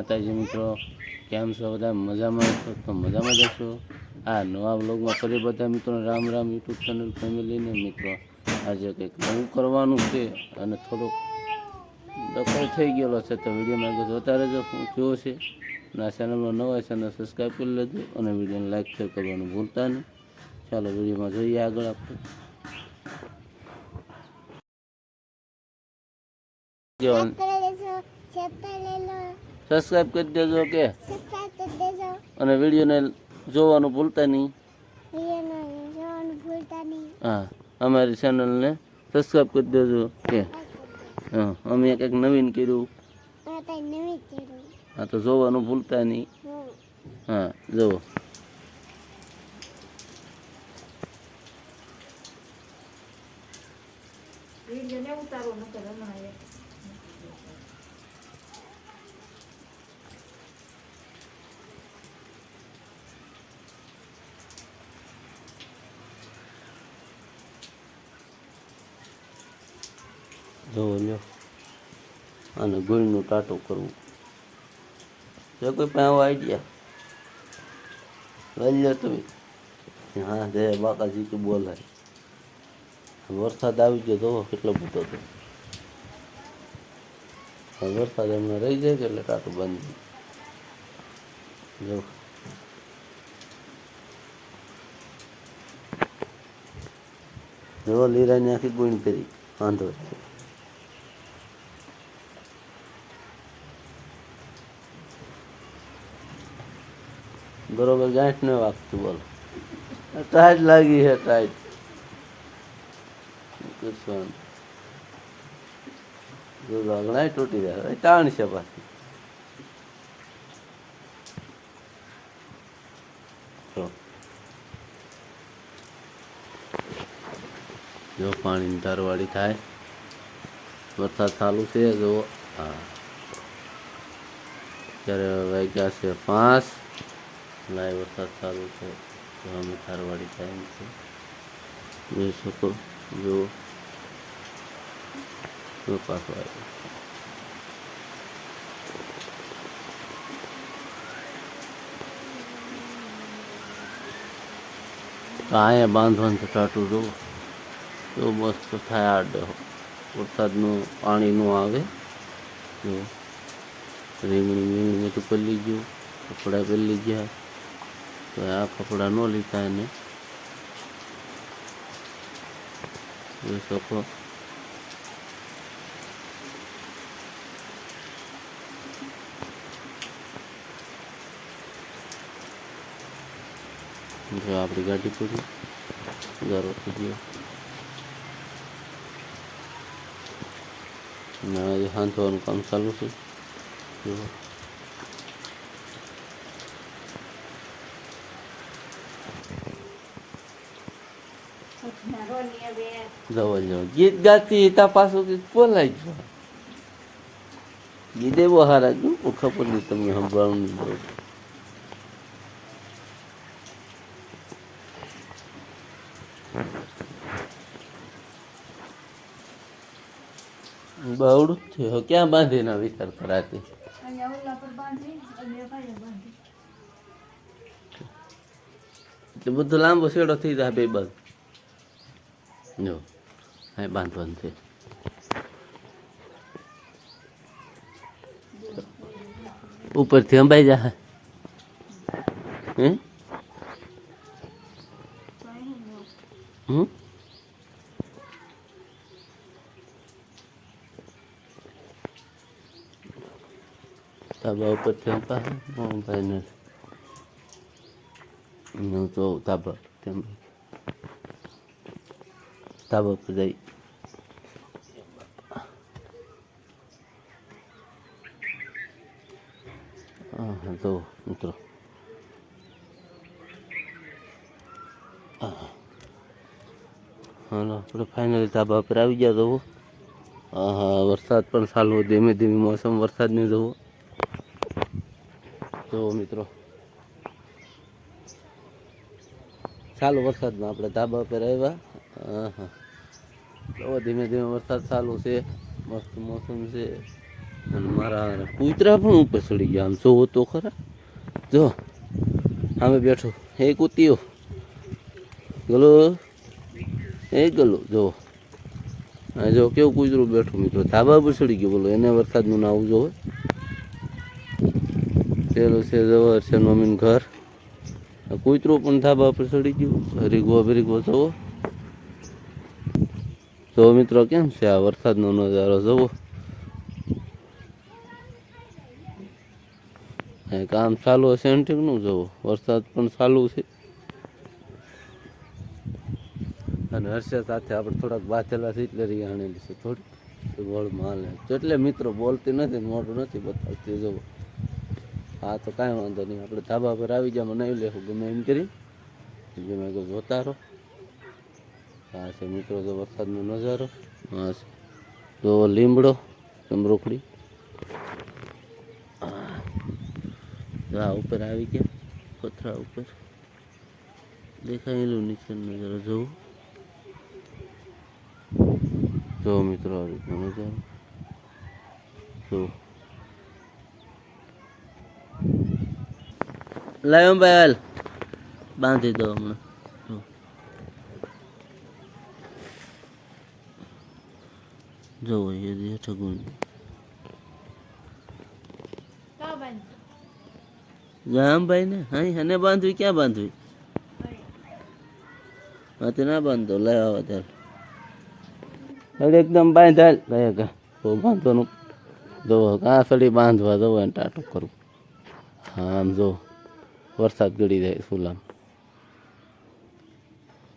માતાજી મિત્રો, કેમ છો? બધા મજામાં છો? તો મજામાં જશો આ નવા બ્લોગમાં ફરી બધા મિત્રો રામ રામ યુટ્યુબ ચેનલ ફેમિલીને મિત્રો. આજે કંઈક નવું કરવાનું છે અને થોડોક દખલ થઈ ગયેલો છે, તો વિડીયોમાં આગળ જોતા રહેજો. હું થયો છે અને આ ચેનલમાં નવા ચેનલ સબસ્ક્રાઈબ કરી લેજો અને વિડીયોને લાઈક શેર કરવાનું ભૂલતા નહીં. ચાલો વિડીયોમાં જોઈએ આગળ આપણે. સબસ્ક્રાઈબ કરી દેજો કે. અને વિડીયોને જોવાનું ભૂલતા નહીં. હા અમારી ચેનલને સબસ્ક્રાઈબ કરી દેજો કે. હા અમે કંઈક નવીન કર્યું. હા તો જોવાનું ભૂલતા નહીં. હા જુઓ. જુઓ લ્યો. અને ગોળનું ટાટું કરવું. જો કોઈ પણ આવો આઈડિયા લઈ લો તમે. હા જય બાકાજી કે બોલાય. વરસાદ આવી ગયો, જોવો કેટલો બધો હતો. વરસાદ હમણાં રહી જાય એટલે ટાટું બંધ જો. જો લીરાની આખી ગુણ કરી વાંધો છે. બરોબર, ગાંઠ ન વાગતું બોલો. ટાઈટ લાગી છે, ટાઈટ. ઘણા તૂટી જાય તાણ છે પાછી. જો. પાણીની તારવાડી થાય. વરસાદ ચાલુ છે જો હા. ત્યારે વાગ્યા છે પાંચ. લાય વરસાદ ચાલુ છે, તો અમે તારવાડી ટાઈમ છે. જોઈ શકો જો જો પાછો આવ્યો અહીંયા બાંધવાનું છે ટાટું જો તો મસ્ત થાય આડે વરસાદનું પાણીનું આવે. જો રીંગણી વીંગણી બધું પલ્લી ગયું. કપડાં પહેરી ગયા. તો આ કપડાં ન લીધા એને. જોઈ શકો. જો આપણી ગાડી પૂરી. ગારો થઈ ગયો. હાંધવાનું કામ ચાલુ છે. જુઓ. જવા જવા ગીત ગાતી તા પાછું ગીત બોલાય જો ગીતે બહાર હારા હું ખબર નહીં તમને સંભળાવું નહીં બરોબર બહુડું થયો ક્યાં બાંધીને વિચાર કરાતી એટલે બધો લાંબો શેડો થઈ જાય બે બાજુ. જો. હા બાંધવાનું ઉપરથી અંબાઈ હે હમ તાબા ઉપરથી અંબા અંબાઈ નથી હું તો તાબા પર જઈ હા હા જો મિત્રો હા હાલો આપણે ફાઇનલી ધાબા પર આવી ગયા જવું હા હા વરસાદ પણ ચાલુ ધીમે ધીમે મોસમ વરસાદને જવું જુઓ મિત્રો ચાલુ વરસાદમાં આપણે ધાબા પર આવ્યા હા હા જુઓ ધીમે ધીમે વરસાદ ચાલુ છે, મસ્ત મોસમ છે. અને મારા કૂતરા પણ ઉપર ચડી ગયા. આમ જોવો તો ખરા. જો આમે બેઠો. હે કૂતીઓ ગલો. એ ગલો. જો. જો કેવું કૂતરું બેઠું મિત્રો. ધાબા પર ચડી ગયું. બોલો, એને વરસાદનું નાવું જોવે પેલું છે જવર છે મમ્મીનું ઘર. કૂતરું પણ ધાબા પર ચડી ગયું. હરીગો હરીગો જોવો જો મિત્રો કેમ છે આ વરસાદનો નજારો? જોવો કામ ચાલુ હશે એન્ટિકનું જોવો વરસાદ પણ ચાલુ છે. અને હર્ષદ સાથે આપણે થોડાક બાથેલા એટલે રિયાણેલી છે થોડી. ગોળમાં માલ એટલે મિત્રો બોલતી નથી મોટું નથી બતાવતી જોવો હા તો કાંઈ વાંધો નહીં. આપણે ધાબા પર આવી જાય નહીં લેવું ગમે એમ કરી. જે મેં જોતા રહો. હા છે મિત્રો જો વરસાદનો નજારો હા છે જો લીમડો ચમરોખડી આ ઉપર આવી ગયા, પથરા ઉપર. દેખાયેલું નીચે નજારો, જોવું. જો મિત્રો આ રીતનો નજારો જો લાયો ભાઈ હાલ. બાંધી દો હમણાં. જો. જો એ હેઠળ ગુણ ગામ ભાઈ ને હા એને બાંધવી ક્યાં બાંધવી? હાથે ના બાંધો લઈ આવો ત્યારે. હવે એકદમ બાંધાલ. ભાઈ કા બહુ બાંધવાનું. જો કાં સડી બાંધવા જવું એને ટાટું કરવું. હા આમ જો વરસાદ ગળી જાય સુલામ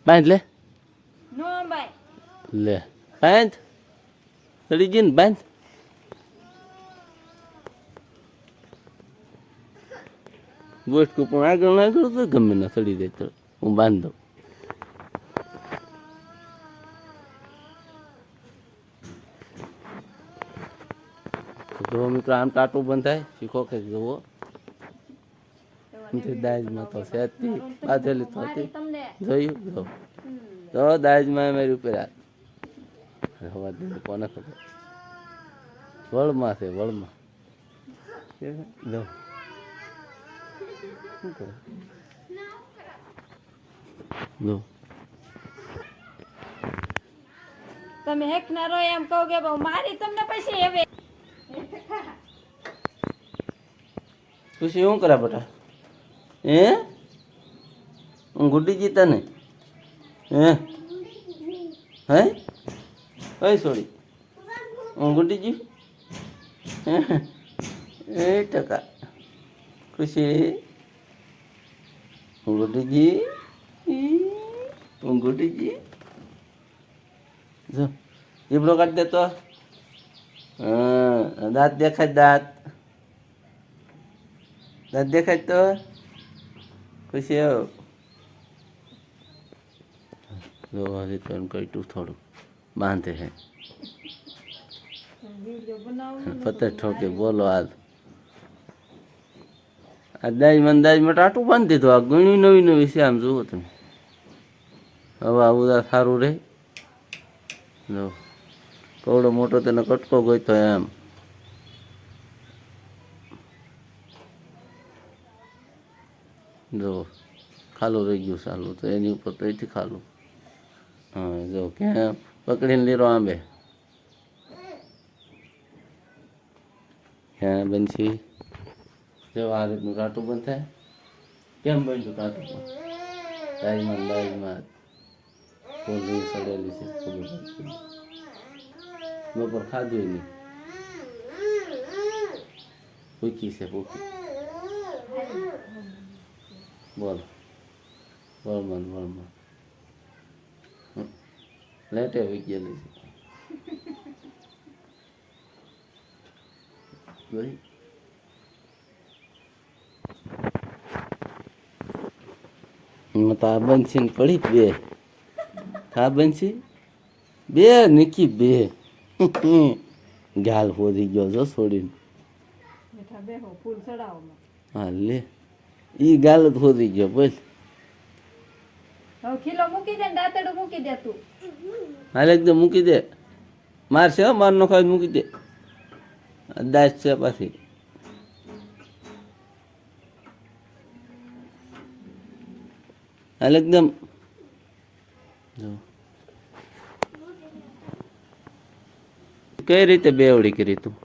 બાંધ લે. લે. બાંધ. સડી જઈને બાંધ ગોષ્ઠ પણ આગળ ના આગળ તો ગમે ના ચડી જાય. તો હું બાંધ. દઉં જો મિત્રો આમ ટાટું બંધ થાય શીખો કે જુઓ. દાજમાં તો સેતી બાંધેલી તો હતી. જોયું? જો. તો દાજમાં મારી ઉપર હાથ હવા દે કોને ખબર? વળમાં છે વળમાં. શું કરે? તમે હેકના રહો એમ કહો કે બહુ મારી તમને પછી હવે. ખુશી શું કરે બેટા? હે? હું ગુડી જીતા ને હે? હે? કઈ હું ગુડી જી? હે? એ ટકા. ખુશી હું ગુડી જી? જીબડો કાઢી દે તો હા દાંત. દેખાય દાંત. દાંત દેખાય તો? ખુશી આવ. જો, હજી તો એમ કઈટું થોડું. બાંધે હે વીડિયો બનાવું પતે ઠોકે બોલો આજ આ દાજ મને દાજમાં ટાટું બાંધી દીધું આ ઘણી નવી નવી છે આમ જુઓ તમે હવે આવું તો સારું રહે જો કવડો મોટો તેને કટકો ગોઈતો એમ જો ખાલું રહી ગયું સાલું તો એની ઉપર તો એથી ખાલું હા જો ક્યાં પકડીને લીરો આંબે ક્યાં બનશી જો આ રીતનું ટાટું બંધ થાય કેમ બન્યું ટાટું પણ દાજમાં ને દાજમાં કોલ્ડ સડેલી છે ખબર પડતી બપોર ખાધું નહીં ભૂખી છે ભૂખી બોલ વળમન વળમન હમ. લેટે ગયેલી છે તા ને પડી બે. આ બંછી બે નીકી બે. ગાલ ફોદી ગયો છો છોડીને. હા લે. ઈ ગાલ ફોદી ગયો બોલ. હવે ખીલો મૂકી દે ને દાંતેડું મૂકી દે તું. મૂકી દે. મારશે હો, માર નો ખાય મૂકી દે. દાસ છે પાછી. હાલ એકદમ. જો કઈ રીતે બેવડી કરી તું?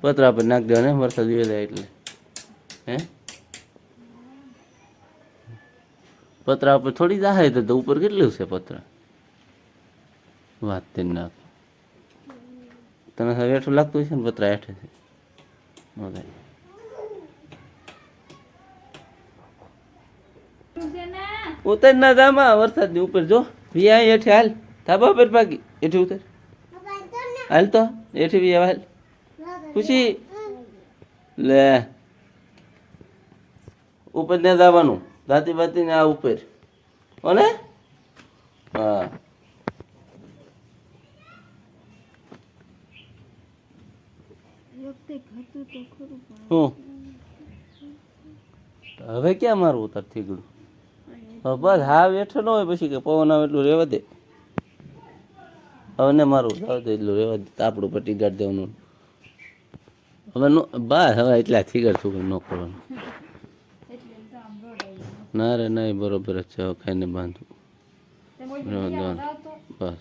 પતરા પર નાખ દેવાને વરસાદ વેલા એટલે. હે? પતરા ઉપર થોડી જાહે તો ઉપર કેટલું છે પતરા? વાત તે નાખ. તને હવે હેઠું લાગતું છે ને પતરા હેઠે છે? ઉતર ના જામાં, વરસાદની ઉપર જો. વિયા એઠે હાલ. ધાબા પર પાકી હેઠે ઉતર. હાલ તો. હેઠે વિયા હાલ. ખુશી લે. ઉપર ને જવાનું. દાતી બાતી ને આ ઉપર. ઓને હા. હું? હવે ક્યાં મારું ઉતર હવે બસ હા બેઠો ન હોય પછી કે પવન આવે એટલું રહેવા દે. હવે ને મારું ઉતાર દે એટલું રહેવા દે. તાપડું પટી ગાડી દેવાનું. હવે નો બસ હવે એટલા થીગર થુગર ન કરવાનું એટલે તો આમ રોડાઈ ના રે નહીં બરોબર જ છે ખાઈને બાંધવું બસ.